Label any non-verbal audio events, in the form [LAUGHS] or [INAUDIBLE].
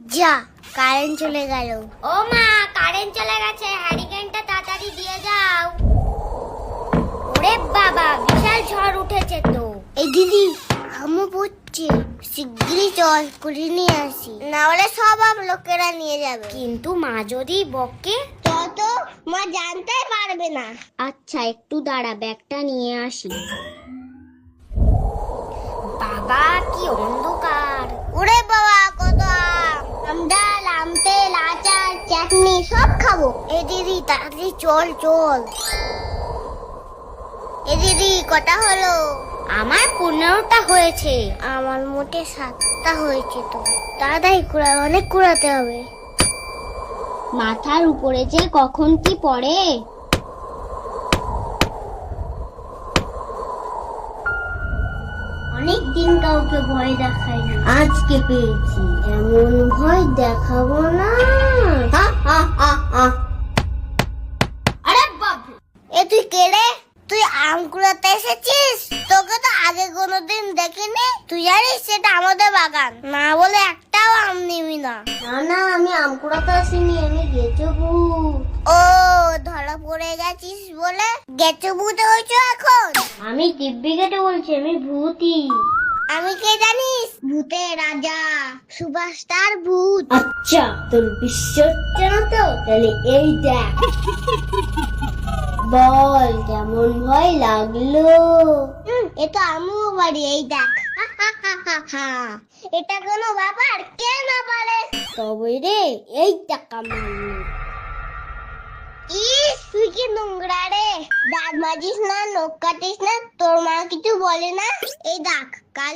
যা কারেন্ট চলে গেল। ও মা কারেন্ট চলে গেছে। হ্যারিকেনটা তাড়াতাড়ি দিয়ে যাও। ওরে বাবা বিশাল ঝড় উঠেছে তো। এই দিদি আমও পড়ছে শিগগিরই চল করে নিয়ে আসি। না হলে সব লোকেরা নিয়ে যাবে। কিন্তু মা যদি বকে তত মা জানতেই পারবে না। আচ্ছা একটু দাঁড়া ব্যাগটা নিয়ে আসি। বাবা কি অন্ধকার। ওরে খাব। এই দিদি, তাড়াতাড়ি চল চল। এই দিদি, কটা হলো? আমার পনেরোটা হয়েছে। আমার মোটে সাতটা হয়েছে তো। তাড়াতাড়ি কুড়া, অনেক কুড়াতে হবে। মাথার উপরে যে কখন কি পড়ে? অনেক দিন কাউকে ভয় দেখাই আজকে পেয়েছি। এমন ভয় দেখাবো না। কুড়াতে এসেছিস? তোকে তো আগে কোনোদিন দেখিনি। তুই জানিস সেটা আমাদের বাগান। না বলে একটাও আম নিবি না। না না আমি আম কুড়াতে আসিনি আমি গেছো ও ধরা পড়ে গেছিস বলে? গেছো ভূতে হয়েছো এখন? আমি দিব্যি কেটে বলছি আমি ভূতই আমি কে জানিস? ভূতের রাজা সুপারস্টার ভূত। আচ্ছা তোর বিশ্বাস হচ্ছে না তো তাহলে এই দেখ। [LAUGHS] বল কেমন ভয় লাগল? এ তো আমিও পারি এই দেখ। এটা কোনো ব্যাপার? কে না পারে তবে রে এই টাকা মারলো ইস তুই কি নোংরা রে? দাঁত মাজিস না নখ কাটিস না তোর মা কিছু বলে না? এই দেখ কাল